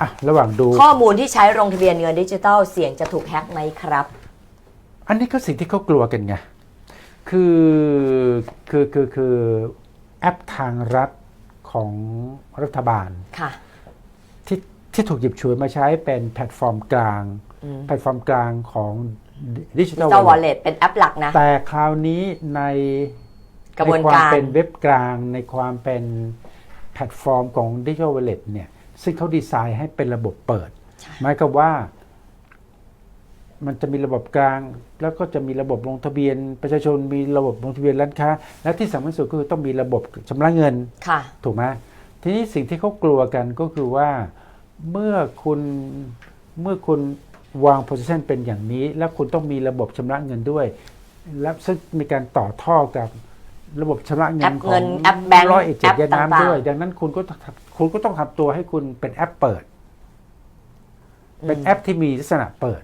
อะระหว่างดู ข้อมูลที่ใช้ลงทะเบียนเงินดิจิทัลเสี่ยงจะถูกแฮ็กไหมครับ อันนี้ก็สิ่งที่เขากลัวกันไง คือคือคือคือแอปทางรัฐของรัฐบาล ค่ะ ที่ที่ถูกหยิบฉวยมาใช้เป็นแพลตฟอร์มกลาง อืม แพลตฟอร์มกลางของดิจิทัล Digital Wallet เป็นแอปหลักนะ แต่คราวนี้ในกระบวนในควาการมเป็นเว็บกลางในความเป็นแพลตฟอร์มของดิจิทัลวอลเล็ตเนี่ย ซึ่งเขาดีไซน์ให้เป็นระบบเปิดใช่หมายความว่า มันจะมีระบบกลาง แล้วก็จะมีระบบลงทะเบียน ประชาชนมีระบบลงทะเบียนร้านค้า และที่สำคัญที่สุดก็คือต้องมีระบบชำระเงินค่ะถูกไหมทีนี้สิ่งที่เขากลัวกันก็คือว่าเมื่อคุณเมื่อคุณวาง position เป็นอย่างนี้ แล้วคุณต้องมีระบบชำระเงินด้วย และซึ่งมีการต่อท่อกับ ระบบชำระเงิแอนปขอเงิงนแอปแบงก์ร้อยเอ็ดเจ็ดแอปยาต่างน้ำๆด้วย ดังนั้นคุณก็คุณก็ต้องทำตัวให้คุณเป็นแอปเปิด เป็นแอปที่มีลักษณะเปิด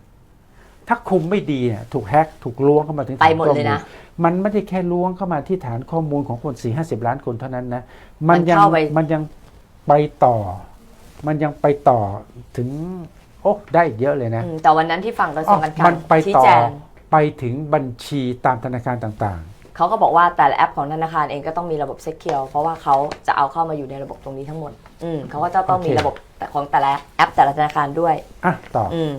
ถ้าคุมไม่ดีเนี่ยถูกแฮ็กถูกล้วงเข้ามาถึงไปฐานหมดข้อเลยมูลนะ มันไม่ได้แค่ล้วงเข้ามาที่ฐานข้อมูลของคนสี่ห้าสิบล้านคนเท่านั้นนะ มันมันยังเข้าไป มันยังไปต่อ มันยังไปต่อถึงโอ้ได้อีกเยอะเลยนะ อืมแต่วันนั้นที่ฝั่งกระทรวงการคลัมังไปชี้ต่อแจง ไปถึงบัญชีตามธนาคารต่าง เขาก็บอกว่าแต่ละแอปของธนาคารเองก็ต้องมีระบบเซ็กเคียวเพราะว่าเขาจะเอาเข้ามาอยู่ในระบบตรงนี้ทั้งหมด อืมเขาก็จะต้องมีระบบของแต่ละแอปแต่ละธนาคารด้วยๆอะ ต่อ อืม